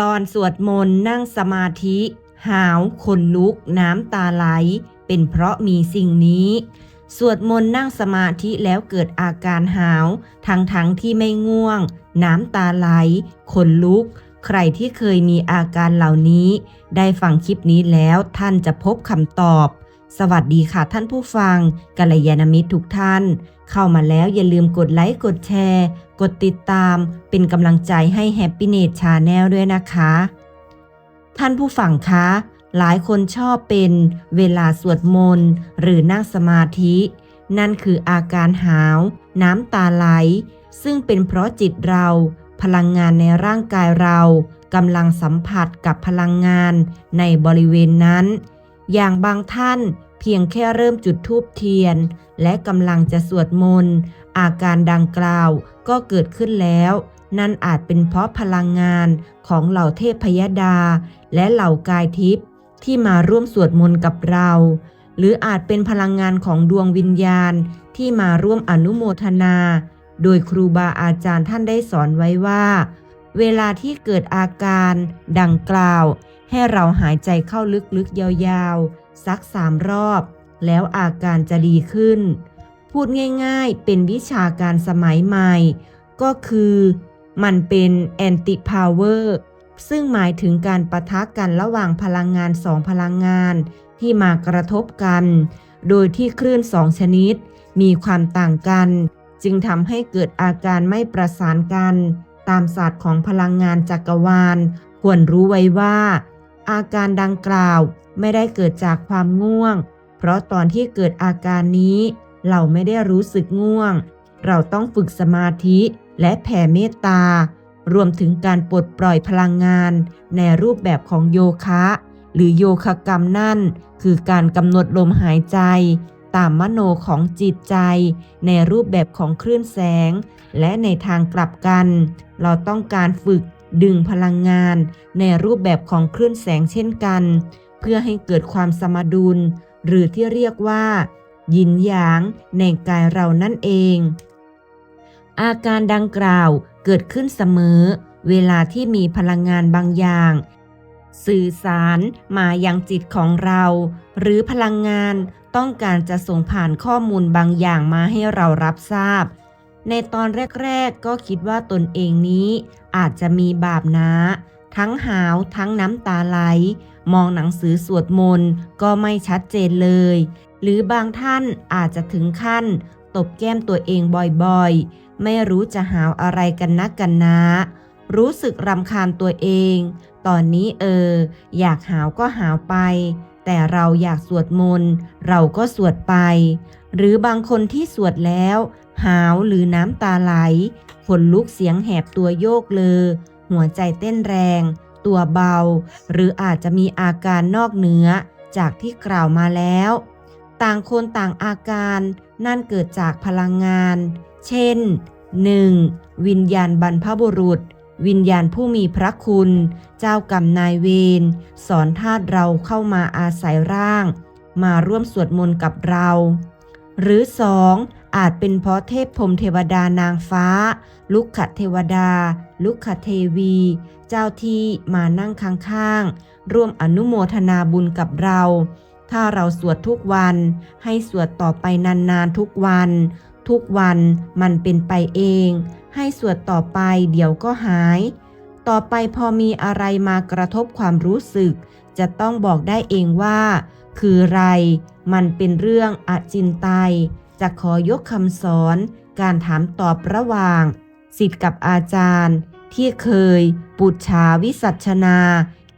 ตอนสวดมนต์นั่งสมาธิ หาวขนลุกน้ำตาไหล เป็นเพราะมีสิ่งนี้ สวดมนต์นั่งสมาธิแล้วเกิดอาการหาว ทั้งทั้งๆที่ไม่ง่วง น้ำตาไหล ขนลุก ใครที่เคยมีอาการเหล่านี้ ได้ฟังคลิปนี้แล้วท่านจะพบคำตอบ สวัสดีค่ะท่านผู้ฟังกัลยาณมิตรทุกท่าน เข้ามาแล้วอย่าลืมกดไลค์กดแชร์ กดติดตามเป็นกำลังใจให้ Happy n e t Channel ด้วยนะคะ ท่านผู้ฟังคะ หลายคนชอบเป็นเวลาสวดมนต์หรือนั่งสมาธิ นั่นคืออาการหาว น้ำตาไหล ซึ่งเป็นเพราะจิตเรา พลังงานในร่างกายเรากำลังสัมผัสกับพลังงานในบริเวณนั้น อย่างบางท่านเพียงแค่เริ่มจุดธูปเทียน และกำลังจะสวดมนต์ อาการดังกล่าวก็เกิดขึ้นแล้ว นั่นอาจเป็นเพราะพลังงานของเหล่าเทพพยดา และเหล่ากายทิพย์ที่มาร่วมสวดมนต์กับเรา หรืออาจเป็นพลังงานของดวงวิญญาณที่มาร่วมอนุโมทนา โดยครูบาอาจารย์ท่านได้สอนไว้ว่า เวลาที่เกิดอาการดังกล่าว ให้เราหายใจเข้าลึกๆยาวๆ สักสามรอบ แล้วอาการจะดีขึ้น พูดง่ายๆ เป็นวิชาการสมัยใหม่ ก็คือมันเป็นแอนติพาวเวอร์ซึ่งหมายถึงการประทะกันระหว่างพลังงานสองพลังงาน ที่มากระทบกัน โดยที่คลื่นสองชนิด มีความต่างกัน จึงทำให้เกิดอาการไม่ประสานกัน ตามศาสตร์ของพลังงานจักรวาล ควรรู้ไว้ว่า อาการดังกล่าวไม่ได้เกิดจากความง่วง เพราะตอนที่เกิดอาการนี้ เราไม่ได้รู้สึกง่วง เราต้องฝึกสมาธิและแผ่เมตตา รวมถึงการปลดปล่อยพลังงาน ในรูปแบบของโยคะ หรือโยคะกรรมนั่น คือการกำหนดลมหายใจ ตามมโนของจิตใจ ในรูปแบบของคลื่นแสง และในทางกลับกัน เราต้องการฝึกดึงพลังงาน ในรูปแบบของคลื่นแสงเช่นกัน เพื่อให้เกิดความสมดุล หรือที่เรียกว่า ยินหยางในกายเรานั่นเอง อาการดังกล่าวเกิดขึ้นเสมอ เวลาที่มีพลังงานบางอย่าง สื่อสารมายังจิตของเรา หรือพลังงานต้องการจะส่งผ่านข้อมูลบางอย่างมาให้เรารับทราบ ในตอนแรก ๆ ก็คิดว่าตนเองนี้อาจจะมีบาปนะ ทั้งหาวทั้งน้ำตาไหล มองหนังสือสวดมนต์ก็ไม่ชัดเจนเลย หรือบางท่านอาจจะถึงขั้น ตบแก้มตัวเองบ่อยๆ ไม่รู้จะหาวอะไรกันนักกันนะ รู้สึกรำคาญตัวเอง ตอนนี้เออ อยากหาวก็หาวไป แต่เราอยากสวดมนต์เราก็สวดไป หรือบางคนที่สวดแล้ว หาวหรือน้ำตาไหลขนลุกเสียงแหบตัวโยกเลอ หัวใจเต้นแรง ตัวเบา หรืออาจจะมีอาการนอกเหนือจากที่กล่าวมาแล้ว ต่างคนต่างอาการนั่นเกิดจากพลังงาน เช่น 1. วิญญาณบรรพบุรุษ วิญญาณผู้มีพระคุณ เจ้ากรรมนายเวรสอนธาตุเราเข้ามาอาศัยร่าง มาร่วมสวดมนต์กับเรา หรือ 2. อาจเป็นเพราะเทพพรมเทวดานางฟ้า ลุกขเทวดา ลุกขเทวี เจ้าที่มานั่งข้างๆ ร่วมอนุโมทนาบุญกับเรา ถ้าเราสวดทุกวัน ให้สวดต่อไปนานๆทุกวัน ทุกวันมันเป็นไปเอง ให้สวดต่อไปเดี๋ยวก็หาย ต่อไปพอมีอะไรมากระทบความรู้สึก จะต้องบอกได้เองว่า คืออะไร มันเป็นเรื่องอจินไตย จะขอยกคำสอนการถามตอบระหว่างสิทธิ์กับอาจารย์ ที่เคย ปุจฉาวิสัชนา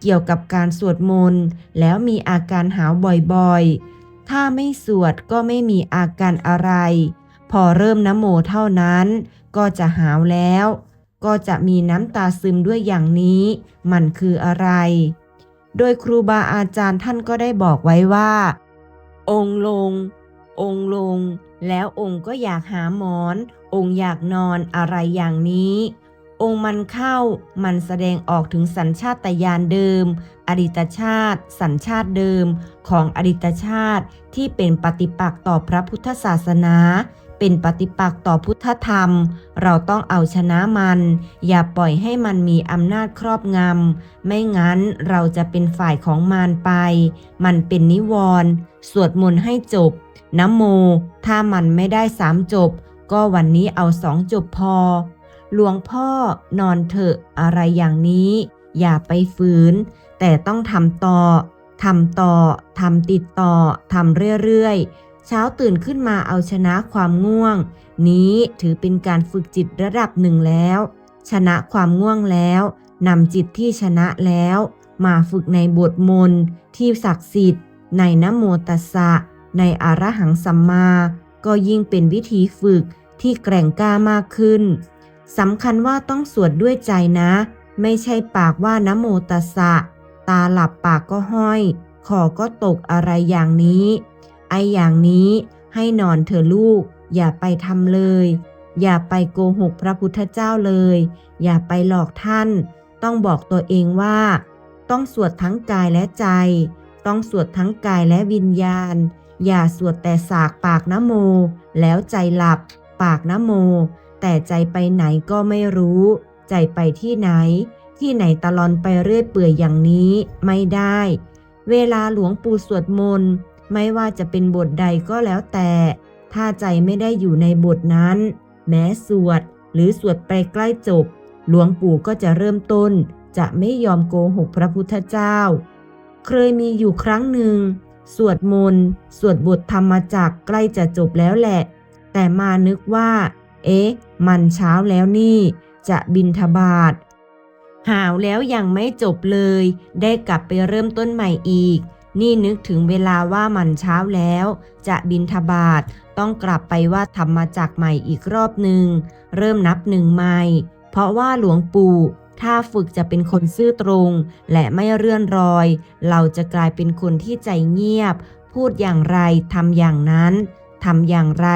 เกี่ยวกับการสวดมนต์แล้วมีอาการหาวบ่อยๆ ถ้าไม่สวดก็ไม่มีอาการอะไร พอเริ่มน้ำโมเท่านั้น ก็จะหาวแล้ว ก็จะมีน้ำตาซึมด้วยอย่างนี้ มันคืออะไร โดยครูบาอาจารย์ท่านก็ได้บอกไว้ว่า องลง องลง แล้วองค์ก็อยากหาหมอน องค์อยากนอนอะไรอย่างนี้ องค์มันเข้า มันแสดงออกถึงสัญชาตญาณเดิม อดีตชาติ สัญชาติเดิม ของอดีตชาติที่เป็นปฏิปักษ์ต่อพระพุทธศาสนา เป็นปฏิปักษ์ต่อพุทธธรรม เราต้องเอาชนะมัน อย่าปล่อยให้มันมีอำนาจครอบงำ ไม่งั้นเราจะเป็นฝ่ายของมารไป มันเป็นนิวรณ์สวดมนต์ให้จบนะโม ถ้ามันไม่ได้สามจบ ก็วันนี้เอาสองจบพอ หลวงพ่อนอนเถอะอะไรอย่างนี้ อย่าไปฝืน แต่ต้องทำต่อทำต่อทำติดต่อทำเรื่อยๆ เช้าตื่นขึ้นมาเอาชนะความง่วง นี้ถือเป็นการฝึกจิตระดับหนึ่งแล้ว ชนะความง่วงแล้วนำจิตที่ชนะแล้ว มาฝึกในบทมนต์ที่ศักดิ์สิทธิ์ ในนโมตัสสะ ในอรหังสัมมา ก็ยิ่งเป็นวิธีฝึกที่แกร่งกล้ามากขึ้นสำคัญว่าต้องสวดด้วยใจนะ ไม่ใช่ปากว่านโมตัสสะ ตาหลับปากก็ห้อย คอก็ตกอะไรอย่างนี้ ไออย่างนี้ให้นอนเถอะลูก อย่าไปทำเลย อย่าไปโกหกพระพุทธเจ้าเลย อย่าไปหลอกท่าน ต้องบอกตัวเองว่า ต้องสวดทั้งกายและใจ ต้องสวดทั้งกายและวิญญาณ อย่าสวดแต่สากปากนโม แล้วใจหลับ ปากนโม แต่ใจไปไหนก็ไม่รู้ ใจไปที่ไหน ที่ไหนตะลอนไปเรื่อยเปื่อยอย่างนี้ไม่ได้ เวลาหลวงปู่สวดมนต์ ไม่ว่าจะเป็นบทใดก็แล้วแต่ ถ้าใจไม่ได้อยู่ในบทนั้น แม้สวดหรือสวดไปใกล้จบ หลวงปู่ก็จะเริ่มต้น จะไม่ยอมโกหกพระพุทธเจ้า เคยมีอยู่ครั้งหนึ่ง สวดมนต์สวดบทธรรมจักใกล้จะจบแล้วแหละ แต่มานึกว่า เอ๊ะ มันเช้าแล้วนี่ จะบินทบาทหาวแล้วยังไม่จบเลย ได้กลับไปเริ่มต้นใหม่อีก นี่นึกถึงเวลาว่ามันเช้าแล้ว จะบินทบาทต้องกลับไปว่าธรรมจักใหม่อีกรอบหนึ่ง เริ่มนับหนึ่งใหม่ เพราะว่าหลวงปู่ถ้าฝึกจะเป็นคนซื่อตรง และไม่เรื่อนรอย เราจะกลายเป็นคนที่ใจเงียบ พูดอย่างไรทำอย่างนั้นทำอย่างไร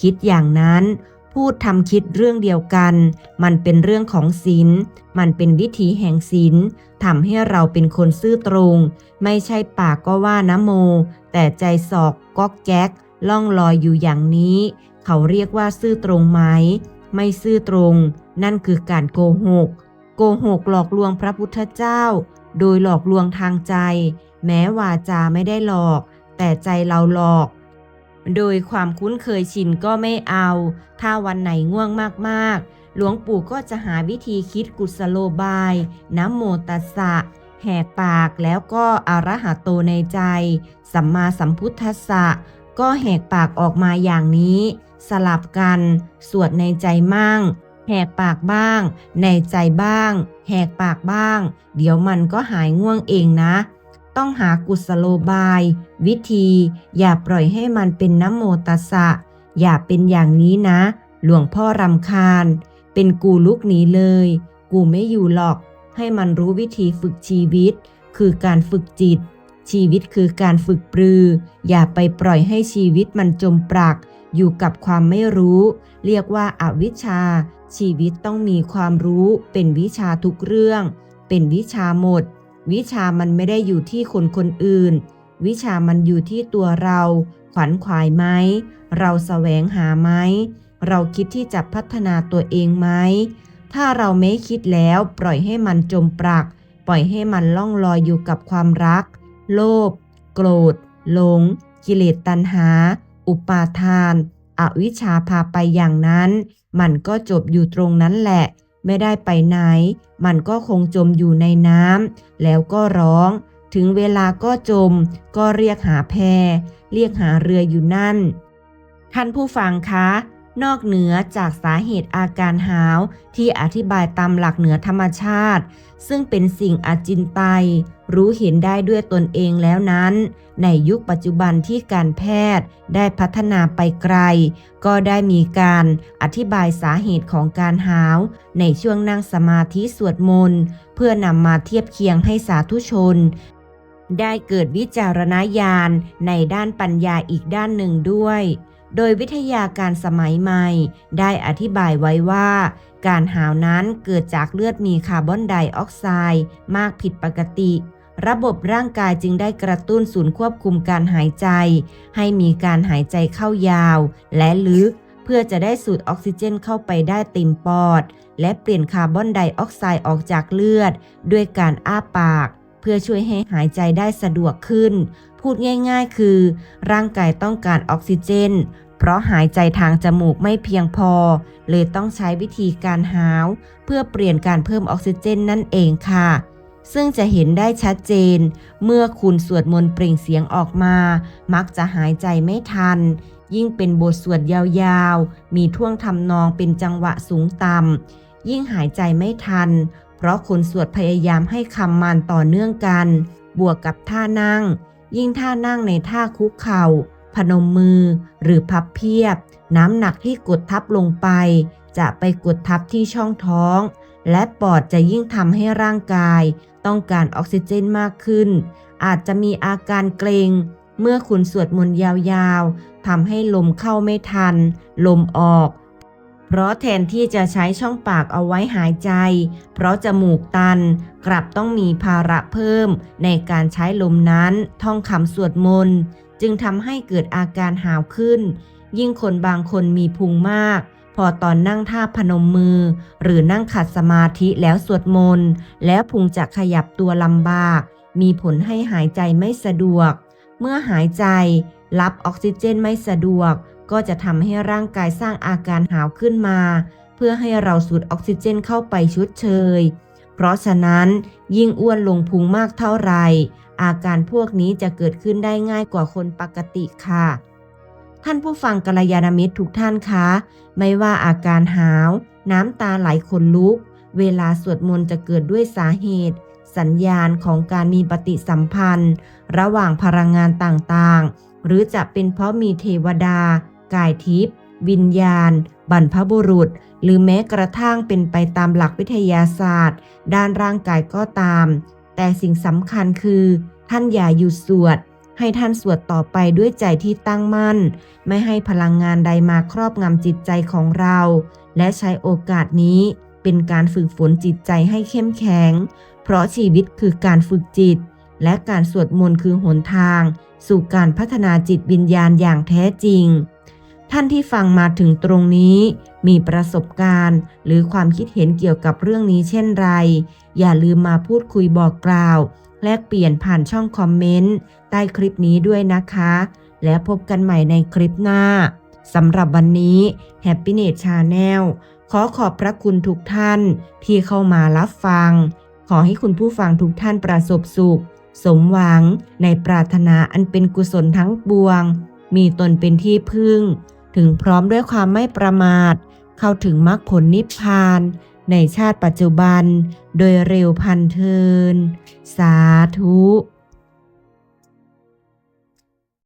คิดอย่างนั้น พูดทำคิดเรื่องเดียวกัน มันเป็นเรื่องของศีล มันเป็นวิถีแห่งศีลทำให้เราเป็นคนซื่อตรง ไม่ใช่ปากก็ว่านะโม แต่ใจสอกก๊อกแก๊ก ล่องลอยอยู่อย่างนี้ เขาเรียกว่าซื่อตรงไหม ไม่ซื่อตรง นั่นคือการโกหก โกหกหลอกลวงพระพุทธเจ้า โดยหลอกลวงทางใจ แม้วาจาไม่ได้หลอก แต่ใจเราหลอก โดยความคุ้นเคยชินก็ไม่เอา ถ้าวันไหนง่วงมากๆ หลวงปู่ก็จะหาวิธีคิดกุศโลบาย น้ำโมตัสสะ แหกปากแล้วก็อรหะโตในใจ สัมมาสัมพุทธัสสะ ก็แหกปากออกมาอย่างนี้ สลับกัน สวดในใจมั่ง แหกปากบ้าง ในใจบ้าง แหกปากบ้าง เดี๋ยวมันก็หายง่วงเองนะ ต้องหากุศโลบาย วิธี อย่าปล่อยให้มันเป็นน้ำโมตัสะ อย่าเป็นอย่างนี้นะ หลวงพ่อรำคาญ เป็นกูลุกหนีเลย กูไม่อยู่หรอก ให้มันรู้วิธีฝึกชีวิต คือการฝึกจิต ชีวิตคือการฝึกปรือ อย่าไปปล่อยให้ชีวิตมันจมปลัก อยู่กับความไม่รู้ เรียกว่าอาวิชชา ชีวิตต้องมีความรู้ เป็นวิชาทุกเรื่อง เป็นวิชาหมด วิชามันไม่ได้อยู่ที่คนคนอื่น วิชามันอยู่ที่ตัวเรา ขวัญขวายไหม เราแสวงหาไหม เราคิดที่จะพัฒนาตัวเองไหม ถ้าเราไม่คิดแล้วปล่อยให้มันจมปลัก ปล่อยให้มันล่องลอยอยู่กับความรัก โลภ โกรธ หลง กิเลสตัณหา อุปาทาน อวิชชาพาไปอย่างนั้น มันก็จบอยู่ตรงนั้นแหละ ไม่ได้ไปไหน มันก็คงจมอยู่ในน้ำแล้วก็ร้อง ถึงเวลาก็จม ก็เรียกหาแพเรียกหาเรืออยู่นั่น ท่านผู้ฟังคะ นอกเหนือจากสาเหตุอาการหาวที่อธิบายตามหลักเหนือธรรมชาติ ซึ่งเป็นสิ่งอาจินไตย รู้เห็นได้ด้วยตนเองแล้วนั้น ในยุคปัจจุบันที่การแพทย์ได้พัฒนาไปไกล ก็ได้มีการอธิบายสาเหตุของการหาว ในช่วงนั่งสมาธิสวดมนต์เพื่อนำมาเทียบเคียงให้สาธุชน ได้เกิดวิจารณญาณในด้านปัญญาอีกด้านหนึ่งด้วยโดยวิทยาการสมัยใหม่ ได้อธิบายไว้ว่า การหาวนั้นเกิดจากเลือดมีคาร์บอนไดออกไซด์มากผิดปกติ ระบบร่างกายจึงได้กระตุ้นศูนย์ควบคุมการหายใจ ให้มีการหายใจเข้ายาว และลึก เพื่อจะได้สูดออกซิเจนเข้าไปได้เต็มปอด และเปลี่ยนคาร์บอนไดออกไซด์ออกจากเลือด ด้วยการอ้าปาก เพื่อช่วยให้หายใจได้สะดวกขึ้น พูดง่าย ๆ คือ ร่างกายต้องการออกซิเจนเพราะหายใจทางจมูกไม่เพียงพอ เลยต้องใช้วิธีการหาว เพื่อเปลี่ยนการเพิ่มออกซิเจนนั่นเองค่ะ ซึ่งจะเห็นได้ชัดเจน เมื่อคุณสวดมนต์เปล่งเสียงออกมา มักจะหายใจไม่ทัน ยิ่งเป็นบทสวดยาวๆ มีท่วงทำนองเป็นจังหวะสูงต่ำยิ่งหายใจไม่ทัน เพราะคนสวดพยายามให้คำมันต่อเนื่องกัน บวกกับท่านั่ง ยิ่งท่านั่งในท่าคุกเข่า พนมมือ หรือพับเพียบ น้ำหนักที่กดทับลงไป จะไปกดทับที่ช่องท้อง และปอดจะยิ่งทำให้ร่างกายต้องการออกซิเจนมากขึ้น อาจจะมีอาการเกรงเมื่อคุณสวดมนต์ยาวๆทำให้ลมเข้าไม่ทัน ลมออก เพราะแทนที่จะใช้ช่องปากเอาไว้หายใจ เพราะจมูกตัน กลับต้องมีภาระเพิ่ม ในการใช้ลมนั้นท่องคำสวดมนต์ จึงทำให้เกิดอาการหาวขึ้น ยิ่งคนบางคนมีพุงมาก พอตอนนั่งท่าพนมมือ หรือนั่งขัดสมาธิแล้วสวดมนต์ แล้วพุงจะขยับตัวลำบาก มีผลให้หายใจไม่สะดวก เมื่อหายใจ รับออกซิเจนไม่สะดวก ก็จะทำให้ร่างกายสร้างอาการหาวขึ้นมา เพื่อให้เราสูดออกซิเจนเข้าไปชุดเชย เพราะฉะนั้น ยิ่งอ้วนลงพุงมากเท่าไหร่อาการพวกนี้จะเกิดขึ้นได้ง่ายกว่าคนปกติค่ะ ท่านผู้ฟังกัลยาณมิตรทุกท่านคะ ไม่ว่าอาการหาว น้ำตาไหลขนลุก เวลาสวดมนต์จะเกิดด้วยสาเหตุ สัญญาณของการมีปฏิสัมพันธ์ ระหว่างพลังงานต่างๆ หรือจะเป็นเพราะมีเทวดา กายทิพย์วิญญาณ บรรพบุรุษ หรือแม้กระทั่งเป็นไปตามหลักวิทยาศาสตร์ ด้านร่างกายก็ตาม แต่สิ่งสำคัญคือ ท่านอย่าหยุดสวด ให้ท่านสวดต่อไปด้วยใจที่ตั้งมั่น ไม่ให้พลังงานใดมาครอบงำจิตใจของเรา และใช้โอกาสนี้เป็นการฝึกฝนจิตใจให้เข้มแข็ง เพราะชีวิตคือการฝึกจิต และการสวดมนต์คือหนทาง สู่การพัฒนาจิตวิญญาณอย่างแท้จริง ท่านที่ฟังมาถึงตรงนี้ มีประสบการณ์ หรือความคิดเห็นเกี่ยวกับเรื่องนี้เช่นไร อย่าลืมมาพูดคุยบอกกล่าว แลกเปลี่ยนผ่านช่องคอมเมนต์ใต้คลิปนี้ด้วยนะคะ และพบกันใหม่ในคลิปหน้าสำหรับวันนี้ Happiness Channel ขอขอบพระคุณทุกท่านที่เข้ามารับฟัง ขอให้คุณผู้ฟังทุกท่านประสบสุข สมหวังในปรารถนาอันเป็นกุศลทั้งปวง มีตนเป็นที่พึ่ง ถึงพร้อมด้วยความไม่ประมาท เข้าถึงมรรคผลนิพพาน ในชาติปัจจุบัน โดยเร็วพันเทิน สาธุ